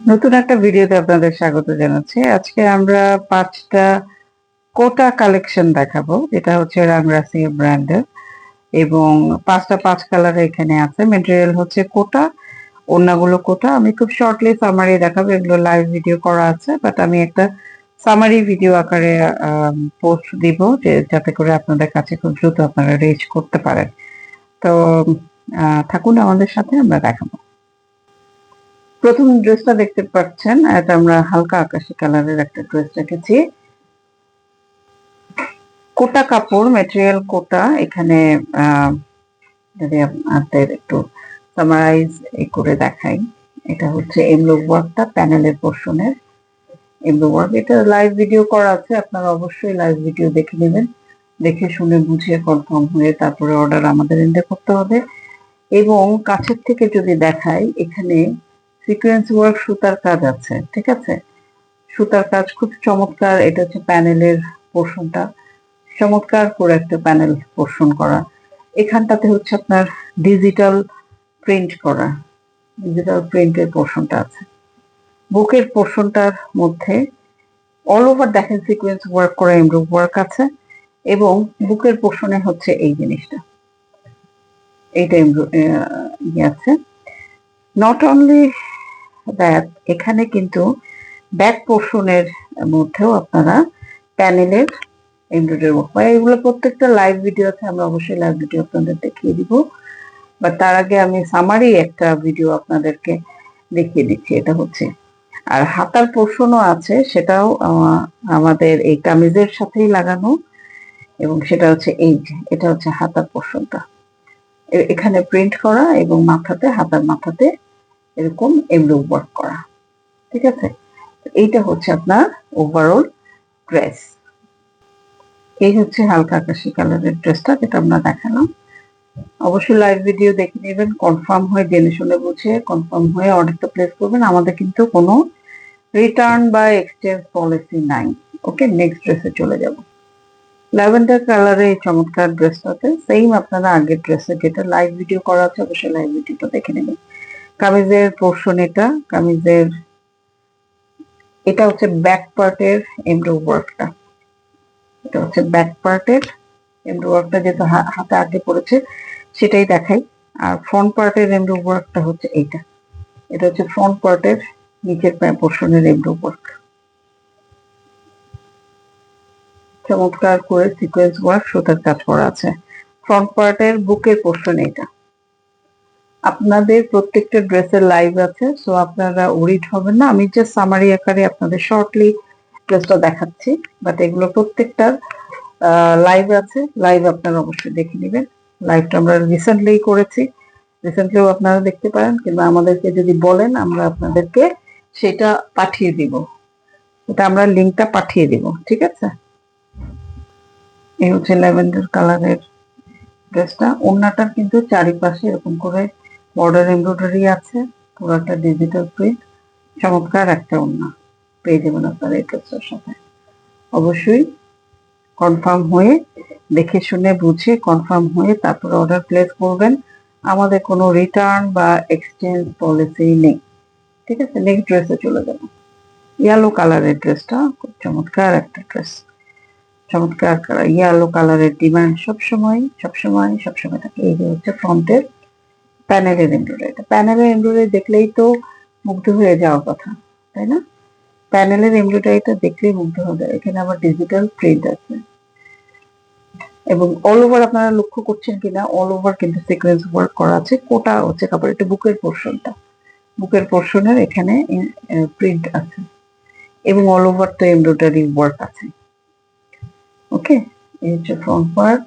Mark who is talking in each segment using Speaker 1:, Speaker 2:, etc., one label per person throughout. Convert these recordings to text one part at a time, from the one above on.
Speaker 1: নতুন একটা ভিডিওতে আপনাদের স্বাগত জানাচ্ছি। আজকে আমরা পাঁচটা কোটা কালেকশন দেখাবো। যেটা হচ্ছে রাংরাসি ব্র্যান্ডের এবং পাঁচটা পাঁচ কালার এখানে আছে। মেটেরিয়াল হচ্ছে কোটা অন্যগুলো কোটা। আমি খুব শর্টলি সামারি দেখাবো। এগুলো লাইভ ভিডিও করা আছে বাট আমি একটা সামারি ভিডিও আকারে পোস্ট দিব যে যাতে করে আপনাদের কাছে খুব দ্রুত আপনারা রিচ করতে পারেন। তো থাকুন আমাদের সাথে, আমরা দেখাবো। প্রথম ড্রেসটা দেখতে পাচ্ছেন, এটা আমরা হালকা আকাশি কালারের একটা ড্রেস রেখেছি কোটা কাপড় ম্যাটেরিয়াল কোটা, এখানে যদি আপনাদের একটু সামারাইজ করে দেখাই, এটা হচ্ছে এমলো ওয়ার্কটা, প্যানেলের পোর্শনের। এমলো ওয়ার্ক, এটা লাইভ ভিডিও করা আছে, আপনারা অবশ্যই লাইভ ভিডিও দেখে নেবেন। দেখে শুনে বুঝে কনফার্ম হয়ে তারপরে অর্ডার আমাদের এন্ডে করতে হবে। এবং কাছের থেকে যদি দেখাই, এখানে সিকোয়েন্স ওয়ার্ক সুতার কাজ আছে, ঠিক আছে? সুতার কাজ খুব চমৎকার, এটা হচ্ছে প্যানেলের পোর্শনটা। চমৎকার করে একটা প্যানেল পোর্শন করা। এখানটাতে হচ্ছে আপনার ডিজিটাল প্রিন্ট করা। ডিজিটাল প্রিন্টের পোর্শনটা আছে। বুকের পোর্শনটার মধ্যে অল ওভার দেখেন সিকোয়েন্স ওয়ার্ক করা, এমব্রো ওয়ার্ক আছে এবং বুকের পোর্শনে হচ্ছে এই জিনিসটা। এইটা এমব্রো ইয়ে আছে। নট অনলি দ্যাট এখানে কিন্তু ব্যাক পোর্শনের মধ্যেও আপনারা প্যানেলের এমব্রয়ডারি ওয়ার্ক পাই এগুলো প্রত্যেকটা লাইভ ভিডিও আছে আমরা অবশ্যই লাইভ ভিডিও আপনাদের দেখিয়ে দিব। বা তার আগে আমি সামারি একটা ভিডিও আপনাদেরকে দেখিয়ে দিচ্ছি, এটা হচ্ছে। আর হাতার পোর্শনও আছে, সেটাও আমাদের এই কামিজের সাথেই লাগানো। এবং সেটা হচ্ছে এই যে এটা হচ্ছে হাতার পোর্শনটা এখানে প্রিন্ট করা এবং মাথাতে, হাতার মাথাতে এরকম এমব্রো ওয়ার্ক করা। ঠিক আছে? এইটা হচ্ছে আপনার ওভারঅল ড্রেস এই হচ্ছে হালকা আকাশি কালারের ড্রেসটা যেটা আমরা দেখালাম। অবশ্যই লাইভ ভিডিও দেখে নেবেন কনফার্ম হয়ে জেনে শুনে বুঝে কনফার্ম হয়ে অর্ডারটা প্লেস করবেন। আমাদের কিন্তু কোনো রিটার্ন বা এক্সচেঞ্জ পলিসি নাই। ওকে নেক্সট ড্রেসে চলে যাব। ল্যাভেন্ডার কালারের এই চমৎকার ড্রেসটাতে সেম আপনারা আগের ড্রেসে যেটা লাইভ ভিডিও করা আছে, অবশ্যই লাইভ ভিডিওটা দেখে নেবেন। কামিজের পোর্শন এটা, কামিজের, এটা হচ্ছে ব্যাক পার্টের এমব্রো ওয়ার্কটা এটা হচ্ছে ব্যাক পার্টের এমব্রো ওয়ার্কটা যেহেতু হাতে আগে পড়েছে, সেটাই দেখাই। আর ফ্রন্ট পার্টের এমব্রো ওয়ার্কটা হচ্ছে এইটা। এটা হচ্ছে ফ্রন্ট পার্টের নিচের পোর্শনের এমব্রো ওয়ার্ক চমৎকার করে সিকোয়েন্স ওয়ার্ক সুতার কাজ করা আছে। ফ্রন্ট পার্টের বুকের পোর্শন এটা আপনাদের প্রত্যেকটা ড্রেসের লাইভ আছে সো আপনারা ওরিড হবেন না। আমি জাস্ট সামারি আকারে আপনাদের শর্টলি ড্রেসটা দেখাচ্ছি বাট এগুলো প্রত্যেকটার লাইভ আছে। লাইভ আপনারা অবশ্যই দেখে নেবেন। লাইভটা আমরা রিসেন্টলি করেছি। রিসেন্টলিও আপনারা দেখতে পারেন, কিংবা আমাদেরকে যদি বলেন, আমরা আপনাদেরকে সেটা পাঠিয়ে দিব। এটা আমরা লিঙ্কটা পাঠিয়ে দিব, ঠিক আছে? এই হচ্ছে ল্যাভেন্ডার কালারের ড্রেসটা ওড়নাটার কিন্তু চারিপাশে এরকম করে বর্ডার এমব্রয়ডারি আছে পুরোটা ডিজিটাল প্রিন্ট চমৎকার একটা ওড়না, পেয়ে যাবেন আপনারা এই ড্রেসটার সাথে। অবশ্যই কনফার্ম হয়ে, দেখে শুনে, বুঝে কনফার্ম হয়ে তারপর অর্ডার প্লেস করবেন। আমাদের কোনো রিটার্ন বা এক্সচেঞ্জ পলিসি নেই। ঠিক আছে? নেক্সট ড্রেসে চলে যাব। ইয়েলো কালারের ড্রেসটা, খুব চমৎকার একটা ড্রেস চমৎকার ইয়েলো কালারের ডিমান্ড সবসময় সবসময় সবসময় থাকে। এই যে হচ্ছে ফ্রন্টের প্যানেলের এমব্রয়ডারি প্যানেলের এমব্রয়ডারি দেখলেই তো মুগ্ধ হয়ে যাওয়ার কথা, তাই না? প্যানেলের এমব্রয়ডারিটা দেখলেই মুগ্ধ হয়ে যায়। এখানে আবার ডিজিটাল প্রিন্ট আছে। এবং অল ওভার আপনারা লক্ষ্য করছেন কিনা অল ওভার কিন্তু সিকোয়েন্স ওয়ার্ক করা আছে। কোটা হচ্ছে কাপড় এটা বুকের পোর্শনটা বুকের পোর্শনের এখানে প্রিন্ট আছে। এবং অল ওভার তো এমব্রয়ডারি ওয়ার্ক আছে। ওকে এই হচ্ছে ফ্রন্ট পার্ট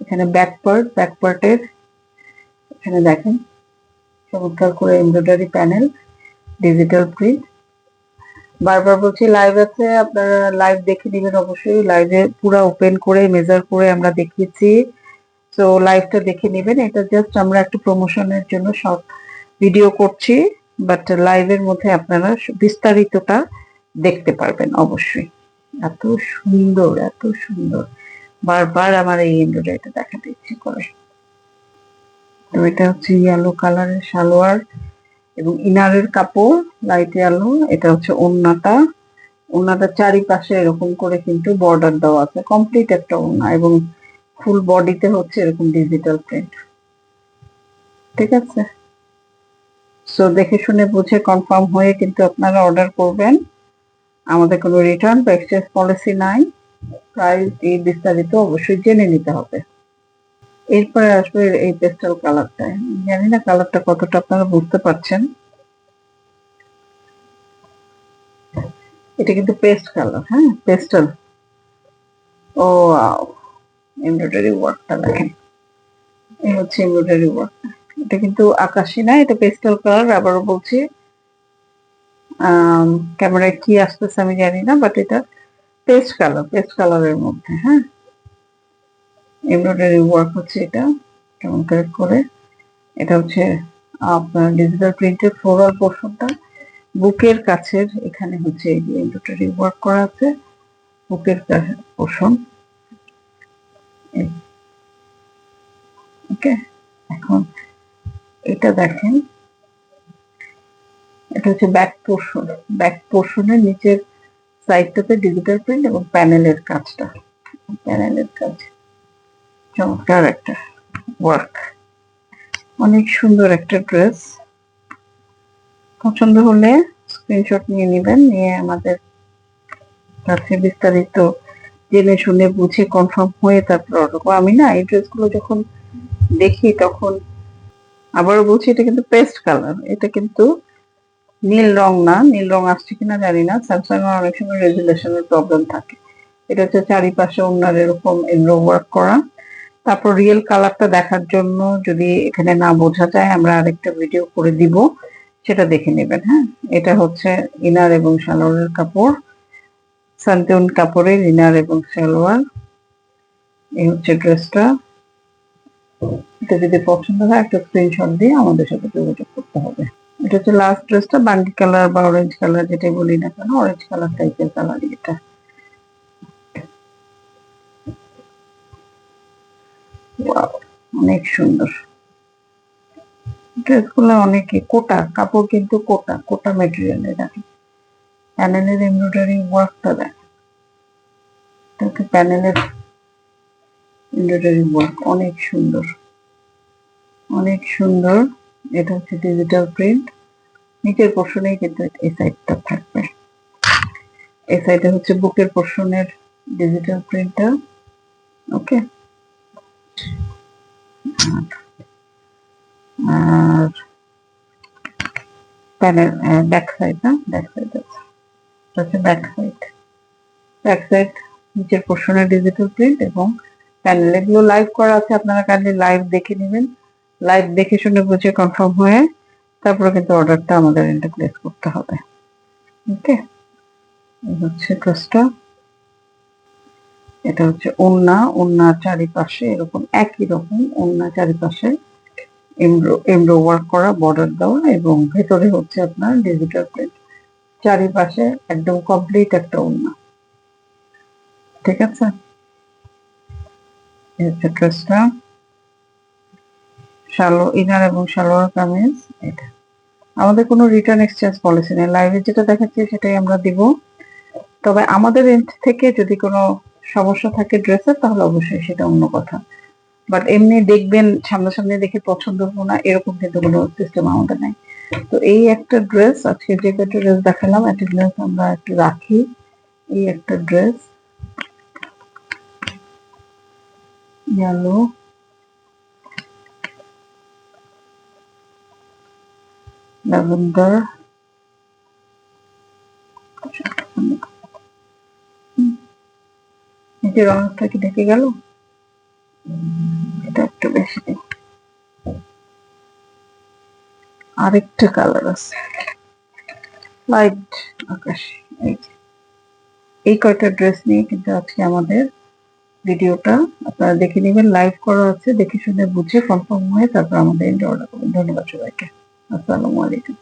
Speaker 1: এখানে ব্যাক পার্ট ব্যাক পার্টের এখানে দেখেন, চমৎকার করে এমব্রয়ডারি প্যানেল ডিজিটাল প্রিন্ট বারবার বলছি লাইভ আছে, আপনারা লাইভ দেখে নেবেন অবশ্যই। লাইভে পুরো ওপেন করে মেজার করে আমরা দেখিয়েছি। তো লাইভটা দেখে নেবেন। এটা জাস্ট আমরা একটু প্রমোশনের জন্য শর্ট ভিডিও করছি বাট লাইভের মধ্যে আপনারা বিস্তারিতটা দেখতে পারবেন অবশ্যই। এত সুন্দর এত সুন্দর। বারবার আমার এই এমব্রয়ডারিটা দেখাতে ইচ্ছে করে। তো এটা হচ্ছে ইয়েলো কালারের সালোয়ার এবং ইনারের কাপড় লাইট আলো এটা হচ্ছে ওন্নাটা। ওন্নাটা চারিপাশে এরকম করে কিন্তু বর্ডার দেওয়া আছে কমপ্লিট একটা ওন্না এবং ফুল বডিতে হচ্ছে এরকম ডিজিটাল প্রিন্ট ঠিক আছে? সো দেখে শুনে বুঝে কনফার্ম হয়ে কিন্তু আপনারা অর্ডার করবেন। আমাদের কোনো রিটার্ন বা এক্সচেঞ্জ পলিসি নাই। প্রাইস এই বিস্তারিত অবশ্যই জেনে নিতে হবে। এরপরে আসবে এই পেস্টাল কালারটা। জানি না কালারটা কতটা আপনারা বুঝতে পারছেন। এটা কিন্তু পেস্ট কালার হ্যাঁ? পেস্টাল। ও এমব্রয়ডারি ওয়ার্কটা দেখেন। এই হচ্ছে এমব্রয়ডারি ওয়ার্ক। এটা কিন্তু আকাশি না, এটা পেস্টাল কালার। আবারও বলছি ক্যামেরায় কি আসতেছে আমি জানি না, বাট এটা পেস্ট কালার, পেস্ট কালারের মধ্যে হ্যাঁ? এমব্রয়ডারি ওয়ার্ক হচ্ছে এটা, কেমন করে করে? এটা হচ্ছে আপনার ডিজিটাল প্রিন্টের ফ্লোরাল পোর্শনটা বুকের কাছের এখানে হচ্ছে এই যে এমব্রয়ডারি ওয়ার্ক করা আছে, বুকের পোর্শন ওকে এখন এটা দেখেন। এটা হচ্ছে ব্যাক পোর্শন ব্যাক পোর্শনের নিচের সাইডটাতে ডিজিটাল প্রিন্ট এবং প্যানেলের কাজটা। প্যানেলের কাজ। চমৎকার একটা ওয়ার্ক অনেক সুন্দর একটা ড্রেস পছন্দ হলে স্ক্রিনশট নিয়ে নেবেন, নিয়ে আমাদের কাছে বিস্তারিত জেনে শুনে বুঝে কনফার্ম হয়ে তারপর অর্ডার করব আমি না এই ড্রেসগুলো যখন দেখি তখন আবারও বলছি এটা কিন্তু পেস্ট কালার এটা কিন্তু নীল রং না, নীল রং আসছে কিনা জানি না স্যামসাং অনেক সময় রেজুলেশনের প্রবলেম থাকে। এটা হচ্ছে চারিপাশে ওনার এরকম এমব্রো ওয়ার্ক করা। তারপর রিয়েল কালারটা দেখার জন্য যদি এখানে না বোঝা যায়, আমরা আরেকটা ভিডিও করে দিব। সেটা দেখে নেবেন হ্যাঁ? এটা হচ্ছে ইনার এবং সালোয়ারের কাপড়। সান্তিউন কাপড়ের ইনার এবং সালোয়ার। এই হচ্ছে ড্রেসটা। এটা যদি পছন্দ হয়, একটা স্ক্রিনশট দিয়ে আমাদের সাথে যোগাযোগ করতে হবে। এটা হচ্ছে লাস্ট ড্রেসটা বান্ডি কালার বা অরেঞ্জ কালার যেটাই বলি না কেন অরেঞ্জ কালার টাইপের কালারই এটা। অনেক সুন্দর। ড্রেসগুলো অনেকে কোটা, কাপড় কিন্তু কোটা কোটা মেটেরিয়ালের দেখেন প্যানেলের এমব্রয়ডারি ওয়ার্কটা দেখেন এটাকে প্যানেলের এমব্রয়ডারি ওয়ার্ক অনেক সুন্দর। অনেক সুন্দর। এটা হচ্ছে ডিজিটাল প্রিন্ট নিচের পোর্শনেই কিন্তু এই সাইডটা থাকবে। এই সাইডে হচ্ছে বুকের পোর্শনের ডিজিটাল প্রিন্টটা ওকে আর প্যানেল ব্যাক সাইড না ব্যাক সাইড আছে। হচ্ছে ব্যাক সাইড ব্যাক সাইড নিচের পোর্শনের ডিজিটাল প্রিন্ট এবং প্যানেল এগুলো লাইভ করা আছে। আপনারা কাইন্ডলি লাইভ দেখে নেবেন। লাইভ দেখে শুনে বুঝে কনফার্ম হয়ে তারপরে কিন্তু অর্ডারটা আমাদের এটা প্লেস করতে হবে। ওকে হচ্ছে ড্রেসটা এটা হচ্ছে ওন্না ওন্না চারিপাশে এরকম একই রকম ওন্না চারিপাশে এমব্রো এমব্রো ওয়ার্ক করা বর্ডার দেওয়া এবং ভেতরে হচ্ছে আপনার ডিজিটাল প্রিন্ট চারিপাশে একদম কমপ্লিট একটা ওন্না ঠিক আছে? হচ্ছে ড্রেসটা শালো ইনার এবং সালোয়ার কামিজ, এটা। আমাদের কোনো রিটার্ন এক্সচেঞ্জ পলিসি নেই। লাইভে যেটা দেখাচ্ছি সেটাই আমরা দিব। তবে আমাদের এন্ড থেকে যদি কোনো সমস্যা থাকে ড্রেসের তাহলে অবশ্যই সেটা অন্য কথা। বাট এমনি দেখবেন সামনাসামনি দেখে পছন্দ হব না, এরকম কিন্তু কোনো সিস্টেম আমাদের নাই। তো এই একটা ড্রেস আজকে যে একটা ড্রেস দেখালাম, একটা ড্রেস আমরা একটু রাখি। এই একটা ড্রেস ইয়েলো ল্যাভেন্ডার নিচের অংশটা কি ঢেকে গেল? এটা একটু বেশি আরেকটা কালার আছে। লাইট আকাশ। এই এই কয়টা ড্রেস নিয়ে কিন্তু আজকে আমাদের ভিডিওটা আপনারা দেখে নেবেন। লাইভ করা আছে, দেখে শুনে বুঝে কনফার্ম হয়ে তারপর আমাদের অর্ডার করবেন। ধন্যবাদ সবাইকে। আসসালামু আলাইকুম।